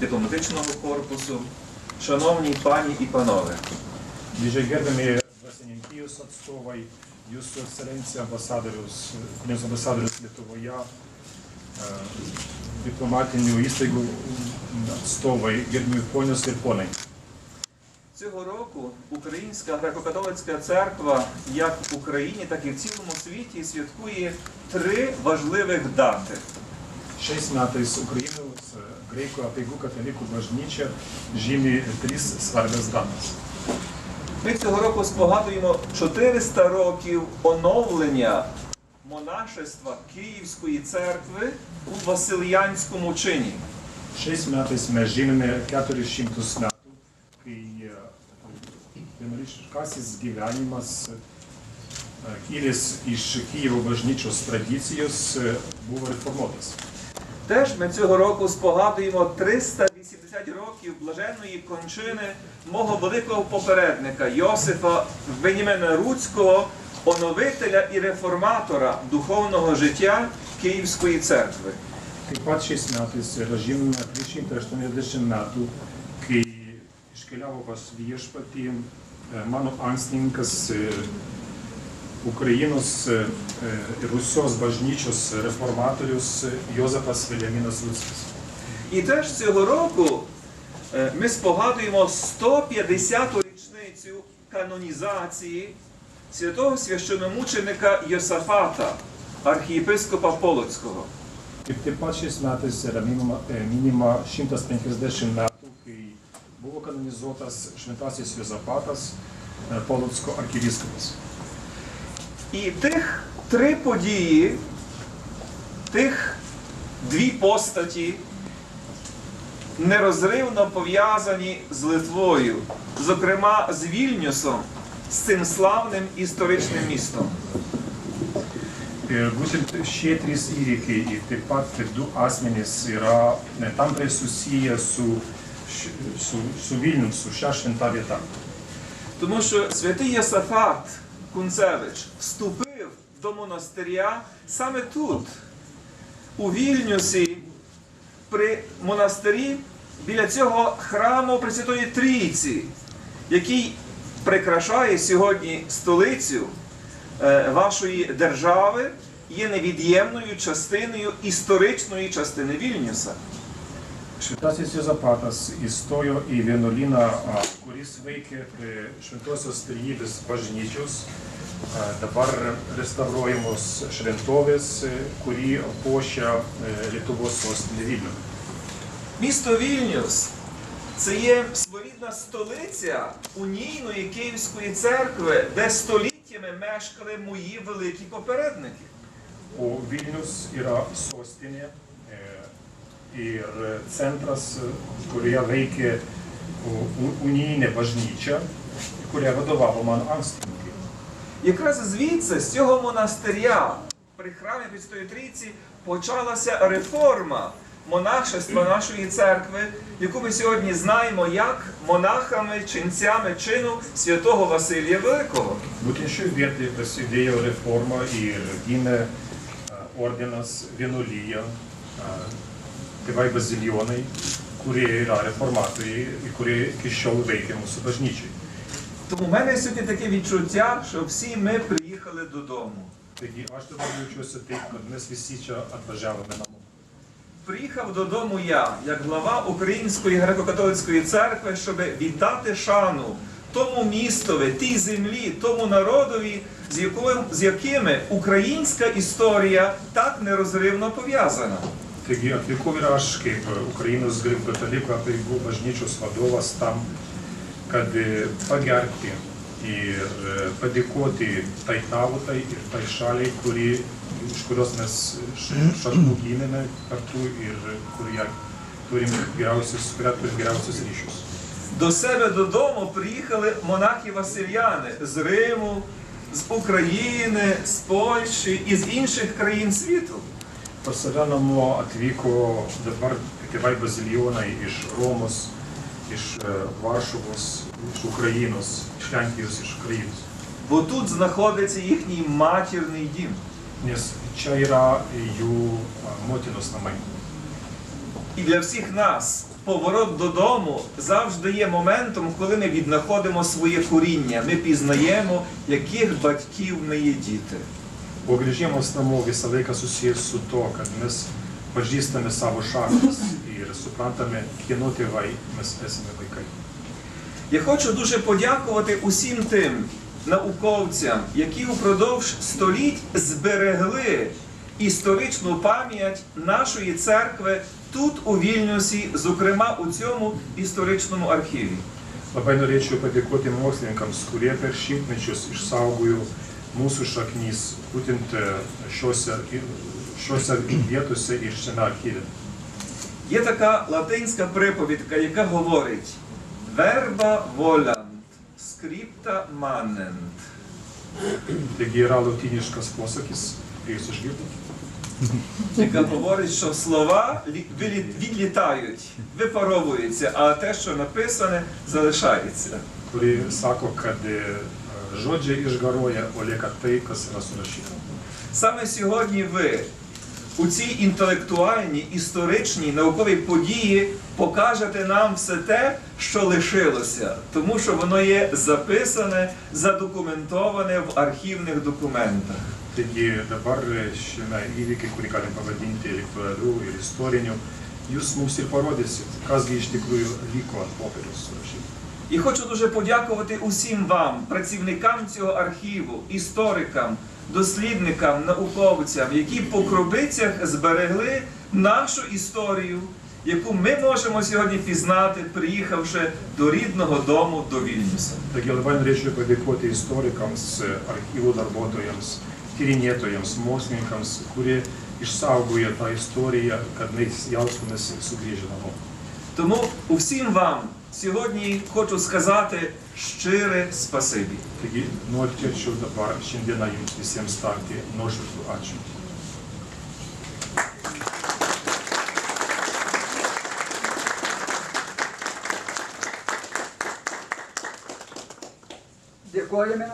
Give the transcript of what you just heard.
дипломатичного корпусу, шановні пані і панове. Dvasininkijos atstovai, jūsų ekscelencija ambasadorius, kunigas ambasadorius Lietuvoje, e, diplomatinių įstaigų atstovai, gerbiami ponios ir ponai. Цього року Українська греко-католицька церква як в Україні, так і в цілому світі святкує три важливих дати. Metais Ukrainos e, graikų apeigų katalikų bažnyčia žymi tris svarbias datas. Ми цього року спогадуємо 400 років оновлення монашества Київської церкви у Васильянському чині. Šiais metais mes žymime 400 metų, kai e, vienuoliškasis gyvenimas e, kilęs iš Kijevo bažnyčios tradicijos e, buvo reformuotas. Теж ми цього року спогадуємо 380 років блаженної кончини мого великого попередника Йосифа Венімена Руцького, оновителя і реформатора духовного життя Київської церкви. Taip pat šiais metais yra žymime 380 metų, kai iškeliavo pas e, mano ankstininkas e, Ukrainos e, e, Rusios bažnyčios reformatorius e, Jozefas Viliaminas І теж цього року е, ми спогадуємо 150-ту річницю канонізації святого священомученика Йосафата, архієпископа Полоцького. Metais yra minima, e, minima 150 metų, kai buvo kanonizuotas šventasis Jozapatas e, Polocko arkivyskupas. І тих три події, тих дві постаті нерозривно пов'язані з Литвою, зокрема з Вільнюсом, з цим славним історичним містом. Būtent šie trys įvykiai ir taip pat du asmenys yra tampriai susiję su, su, su Vilnium, su šia šventa vieta. Тому що святий Єсафат Кунцевич вступив до монастиря саме тут, у Вільнюсі, при монастирі біля цього храму Пресвятої Трійці, який прикрашає сьогодні столицю е, вашої держави, є невід'ємною частиною історичної частини Вільнюса. Šventasis Jozapatas įstojo į vienuolyną, kuris veikė prie Šventosios Trejybės bažnyčios. Dabar restauruojamos šventovės, e, kurį puošia e, Lietuvos sostinė Vilnių. Місто Вільнюс це є своєрідна столиця унійної Київської церкви, де століттями мешкали мої великі попередники. O Vilnius yra sostinė e, ir centras, kurioje veikė unijinė bažnyčia, kuria vadovavo man ankstininkai. Якраз звідси, з цього монастиря, при храмі Пресвятої Трійці, почалася реформа монашества нашої церкви, яку ми сьогодні знаємо як монахами, ченцями чину святого Василія Великого. Būtent šioje vietoje prasidėjo reforma ir gimė ordinas vienuolyje, tėvai bazilionai, kurie yra reformatoriai ir kurie iki šiol veikia mūsų. Тому в мене сьогодні таке відчуття, що всі ми приїхали додому. Aš dabar jaučiuosi taip, kad mes visi čia atvažiavome namo. Приїхав додому я, як глава Української греко-католицької церкви, щоб віддати шану тому містові, тій землі, тому народові, з яким, з якими українська історія так нерозривно пов'язана. Taigi atvykau ir aš kaip Ukrainos graikų katalikų apeigų bažnyčios vadovas tam, kad e, pagerbti ir e, padėkoti tai tautai ir tai šaliai, kuri, iš kurios mes šaknų gimėme kartu ir kurie turim geriausius, kuria turim geriausius ryšius. До себе додому приїхали монахи-васильяни з Риму, з України, з Польщі і з інших країн світу. Atvyko dabar tėvai bazilionai iš Romos, iš e, Varšuvos, iš Ukrainos, iš Lenkijos, iš Ukrainos. Бо тут знаходиться їхній матірний дім. Nes čia yra jų a, motinos. І для всіх нас поворот додому завжди є моментом, коли ми віднаходимо своє коріння. Ми пізнаємо, яких батьків ми є діти. Pogrįžimas namo visą laiką susijęs su to, kad mes pažįstame savo šaknis ir suprantame, kieno tėvai mes esame vaikai. Я хочу дуже подякувати усім тим науковцям, які упродовж століть зберегли історичну пам'ять нашої церкви тут, у Вільнюсі, зокрема у цьому історичному архіві. Labai norėčiau padėkoti mokslininkams, kurie per šimtmečius išsaugojo šaknys būtent e, šiuose, šiuose vietose ir šiame. Є така латинська приповідка, яка говорить верба волянт, скрипта манент. Latiniškas posakis, jūs išgirdote? яка говорить, що слова відлітають, випаровуються, а те, що написане, залишається. kuri sako, kad e, lieka tai, kas yra surašyta. Саме сьогодні ви у цій інтелектуальній, історичній, науковій події покажете нам все те, що лишилося, тому що воно є записане, задокументоване в архівних документах. Dabar e, šiame įvykiai, kurį galim pavadinti liktualiu ir istoriniu, jūs mums ir parodysit, kasgi iš tikrųjų liko ant popieriaus. І хочу дуже подякувати усім вам, працівникам цього архіву, історикам, дослідникам, науковцям, які по кробицях зберегли нашу історію, яку ми можемо сьогодні пізнати, приїхавши до рідного дому до Вільнюса. Taigi labai norėčiau padėkoti istorikams, e, archyvų darbuotojams, tyrinėtojams, mokslininkams, kurie išsaugojo tą istoriją, kad mes jaustumės sugrįžę namo. Тому усім вам сьогодні хочу сказати щире спасибі. Taigi norėčiau dabar šiandieną jums visiems tarti nuoširdų ačiū. Dėkojame